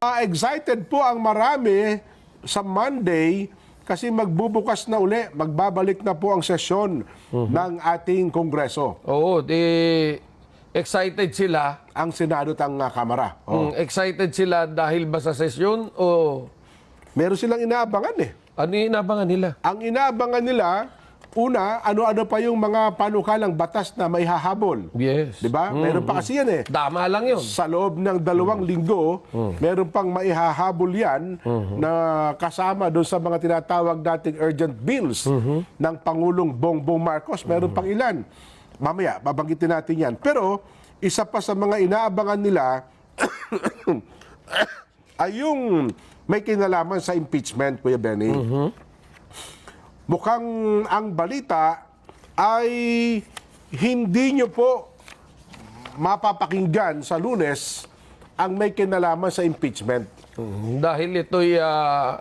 Ah, excited po ang marami sa Monday kasi magbubukas na uli, magbabalik na po ang sesyon ng ating Kongreso, Oo, di excited sila. ang Senado at ang ah, Kamara. Oh. Mm, excited sila dahil ba sa sesyon o Meron silang inaabangan eh. ano yung inabangan nila? Ang inaabangan nila, una, ano-ano pa yung mga panukalang batas na may hahabol. Yes. Di ba? Meron pa kasi yan eh. Tama lang yun. Sa loob ng dalawang linggo, meron pang maihahabol yan na kasama doon sa mga tinatawag nating urgent bills ng Pangulong Bongbong Marcos. Meron pang ilan. Mamaya, babanggitin natin yan. Pero, isa pa sa mga inaabangan nila ay yung may kinalaman sa impeachment, Kuya Benny. Mukhang ang balita ay hindi nyo po mapapakinggan sa lunes ang may kinalaman sa impeachment. Mm, Dahil ito'y ah,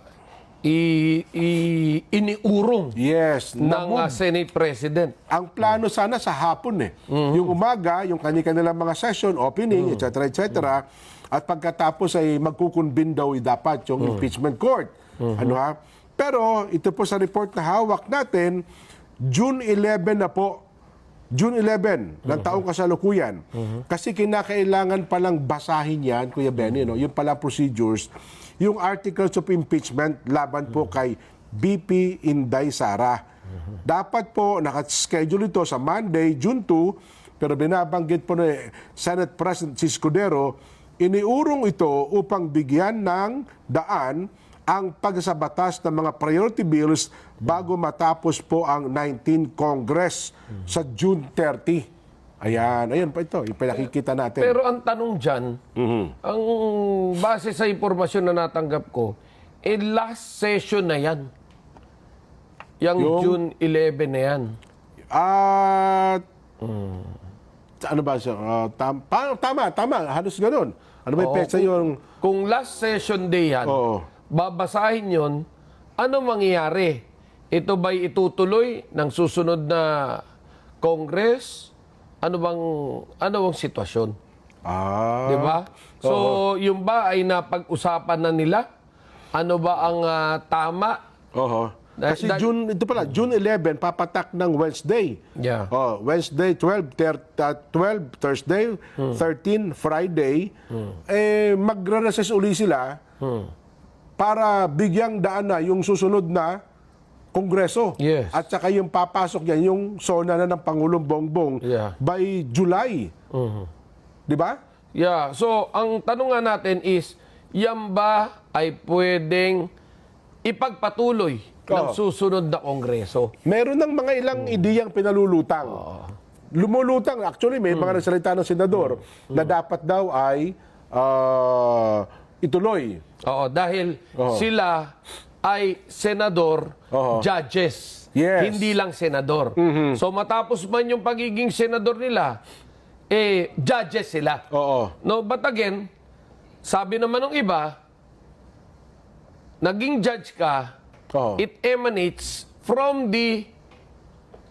i- i- iniurong Yes, ng na ah, Senate President. ang plano sana sa hapon eh. Yung umaga, yung kanilang mga session, opening, etc. etc. At pagkatapos ay magkukunbin daw eh, dapat yung impeachment court. Ano ha? Pero ito po sa report na hawak natin, June 11 na po. June 11 ng taong kasalukuyan. Kasi kinakailangan palang basahin yan, Kuya Benny, no? yung pala procedures, yung articles of impeachment laban po kay BP Inday Sara. Dapat po nakaschedule ito sa Monday, June 2, pero binabanggit po ni Senate President si Escudero, iniurong ito upang bigyan ng daan ang pagsabatas ng mga priority bills bago matapos po ang 19 Congress sa June 30. Ayan, ayan pa ito, yung pinakikita natin. Pero ang tanong dyan, ang base sa impormasyon na natanggap ko, eh last session na yan. Yung, Yung- June 11 na yan. At ano ba siya? Ah, tam- pa- tama, tama, halos ganun. Ano may Oo, petsa kung- yung Kung last session day yan, Oo. Babasahin yon, ano mangyayari? Ito ba'y itutuloy ng susunod na Congress? Ano bang ano bang sitwasyon? Ah. 'Di ba? So, yung ba ay napag-usapan na nila? Ano ba ang ah, tama? Oo. Dahil- Kasi dahil- June, ito pala, June 11, papatak ng Wednesday. Yeah. Oh, Wednesday 12, ter, uh, 12 Thursday, Hmm. 13 Friday. Eh, magre-recess uli sila Hmm. Para bigyang daan na yung susunod na Kongreso. Yes. At saka yung papasok yan, yung sona na ng Pangulong Bongbong Yeah. by July. Di ba? Yeah, so ang tanong nga natin is, yan ba ay pwedeng ipagpatuloy ng Oo. susunod na Kongreso? Meron ng mga ilang ideyang pinalulutang. Lumulutang. Actually, may Hmm. mga nagsalita ng senador na dapat daw ay ah, ituloy. Oo, dahil Oo. sila ay senador, Oo. judges, Yes. hindi lang senador. So matapos man yung pagiging senador nila, eh, judges sila. Oo. No, but again, sabi naman ng iba, naging judge ka, Oo. it emanates from the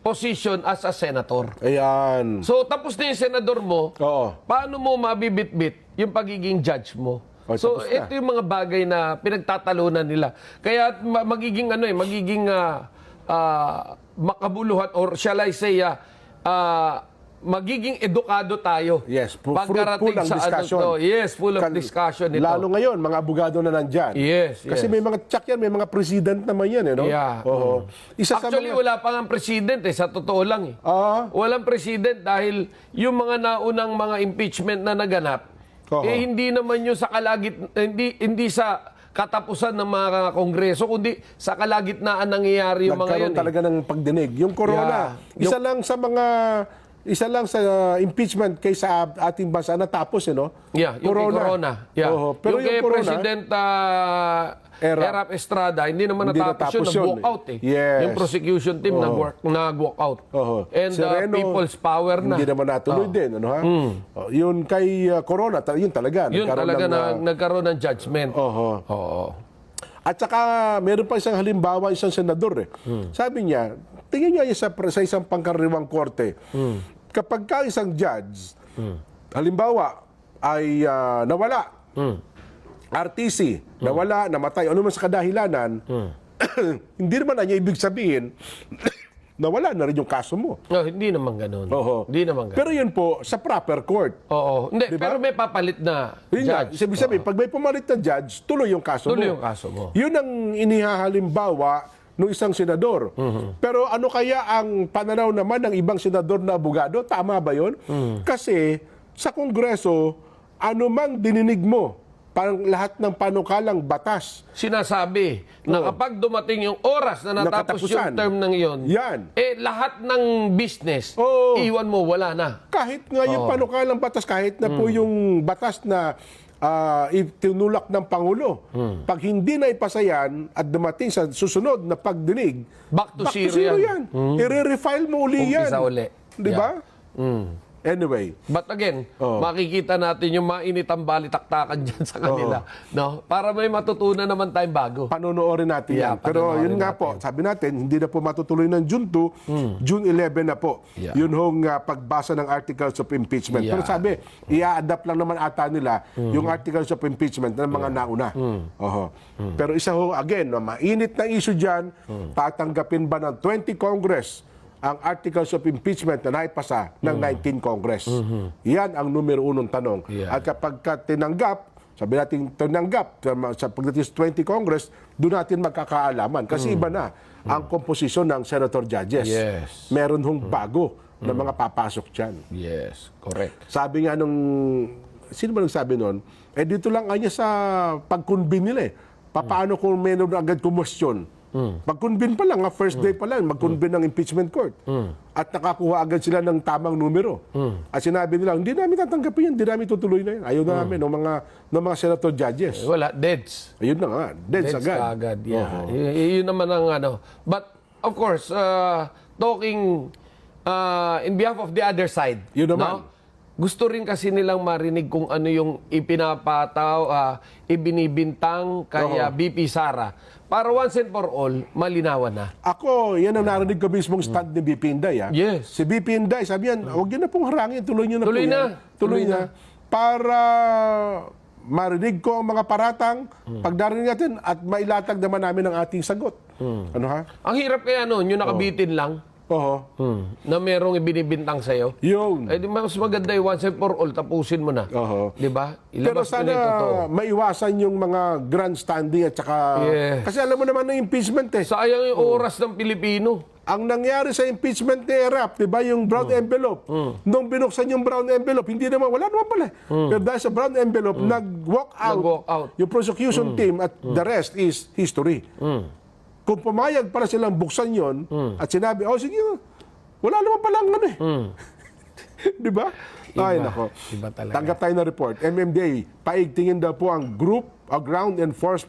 position as a senator. Ayan. So tapos na yung senador mo, Oo. paano mo mabibit-bit yung pagiging judge mo? Oh, so tapos na. ito yung mga bagay na pinagtatalunan nila. Kaya ma- magiging ano eh, magiging ah, ah, makabuluhan or shall I say ah, ah, magiging edukado tayo. Yes, Pagkarating fruitful ang sa discussion. ano to. Yes, full of Kan- discussion ito. Lalo ngayon, mga abogado na nandyan. Yes, Kasi yes. may mga tsak yan, may mga president naman yan, eh, no? Yeah. Oo. Isa Actually, sa mga... wala pa nga president eh, sa totoo lang eh. Ah, Walang president dahil yung mga naunang mga impeachment na naganap, Oo. eh hindi naman yung sa kalagit, hindi, hindi sa katapusan ng mga kongreso, kundi sa kalagitnaan nangyayari yung mga nagkaroon yun. eh. talaga ng pagdinig. Yung corona, Yeah. isa lang sa mga isa lang sa uh, impeachment kaysa ating bansa natapos eh no? Yeah, yung kay Corona. Yeah. Oo, pero yung, yung, kay corona, President ah, Erap. Erap Estrada, hindi naman Hindi natapos, natapos yun. yun. Nag-walk out eh. Yes. Yung prosecution team Oo. nag-work, nag-walk out. Oo. And Si Reno, People's Power na. Hindi naman natuloy Oo. din, ano ha? Oh, yun kay uh, Corona, ta- yun talaga. Yun nagkaroon talaga ng, na, uh, nagkaroon ng judgment. Oo. At saka, meron pa isang halimbawa, isang senador eh. Hmm. Sabi niya, tingin niya sa, sa isang pangkaraniwang korte, Hmm. kapag ka isang judge, halimbawa, ay ah, nawala, Hmm. RTC, nawala, namatay, ano man sa kadahilanan, hindi naman na niya ibig sabihin, nawala na rin yung kaso mo. No, hindi naman ganun. Oho. Hindi naman ganun. Pero yun po, sa proper court. Oo. Hindi, Di ba? pero may papalit na Yun nga, judge. sabi sabihin, pag may pumalit na judge, tuloy yung kaso Tuloy mo. yung kaso mo. Yun ang inihahalimbawa ng isang senador. Mhm. Pero ano kaya ang pananaw naman ng ibang senador na abogado? Tama ba yun? Mhm. Kasi sa Kongreso, ano mang dininig mo, parang lahat ng panukalang batas, Sinasabi na kapag dumating yung oras na natapos yung term ng iyon, Yan. eh lahat ng business, Oo. iwan mo, wala na. kahit nga yung panukalang batas, kahit na po yung batas na ah, itinulak ng Pangulo, pag hindi na ipasa yan at dumating sa susunod na pagdinig, Back to zero yan. I-refile mo uli yan. Umpisa uli. Di ba? Mm. Anyway, But again, Oo. makikita natin yung mainit ang balitaktakan dyan sa kanila. No? Para may matutunan naman tayong bago. panonoorin natin Yeah, yan. Pero yun nga po, sabi natin, hindi na po matutuloy ng June 2, June 11 na po. Yeah. Yun hong ah, pagbasa ng articles of impeachment. Yeah. Pero sabi, i-adapt lang naman ata nila yung articles of impeachment ng mga nauna. Hmm. Oho. Pero isa ho, again, mainit na issue dyan, Hmm. tatanggapin ba ng 20 Congress ang articles of impeachment na naipasa ng 19 Congress? Yan ang numero unong tanong. Yeah. At kapag ka tinanggap, sabi natin tinanggap sa, pagdating sa 20 Congress, doon natin magkakaalaman. Kasi iba na ang komposisyon ng senator judges. Yes. Meron hong bago na mga papasok dyan. Yes, correct. Sabi nga nung, sino ba nagsabi nun? Eh dito lang nga niya sa pag-convene nila eh. Paano kung meron agad kumwestiyon? Pag-convene pa lang, first day pa lang, mag-convene ng impeachment court. At nakakuha agad sila ng tamang numero. At sinabi nila, hindi namin tatanggapin yan, hindi namin tutuloy na yan. Ayaw na namin ng mga, ng mga senator judges. Wala, deads. Ayun na nga, deads, Deads agad. agad. Yeah. Y- y- yun naman ang ano. But, of course, uh, talking uh, in behalf of the other side. Yun naman. Gusto rin kasi nilang marinig kung ano yung ipinapataw, uh, ibinibintang kay uh, BP Sara. Para once and for all, malinawan na. Ako, yan ang narinig ko mismong stand ni BP Inday. ah. Yes. Si BP Inday, sabi yan, huwag yun na pong harangin, tuloy nyo na Tuloy po na. yan. Tuloy, Tuloy na. Para marinig ko ang mga paratang, pag narinig natin, at mailatag naman namin ang ating sagot. Ano ha? Ang hirap kaya noon, yung nakabitin lang, Oo. na merong ibinibintang sa'yo. Yun. Eh, di mas maganda yung once and for all, tapusin mo na. Oo. Di ba? Pero Ilabas mo sana na maiwasan yung mga grandstanding at saka... Yes. Kasi alam mo naman ng impeachment eh. Sayang yung oras ng Pilipino. Ang nangyari sa impeachment ni Erap, di ba, yung brown envelope, nung binuksan yung brown envelope, hindi naman, wala naman pala. eh. Pero dahil sa brown envelope, nag-walk out, Nag-walk out. yung prosecution team at the rest is history. Kung pumayag para silang buksan yon at sinabi, oh sige, wala naman palang ano eh. di ba? Ay, nako. Iba talaga. Tanggap tayo ng report. MMDA, paigtingin daw po ang group, a ground enforcement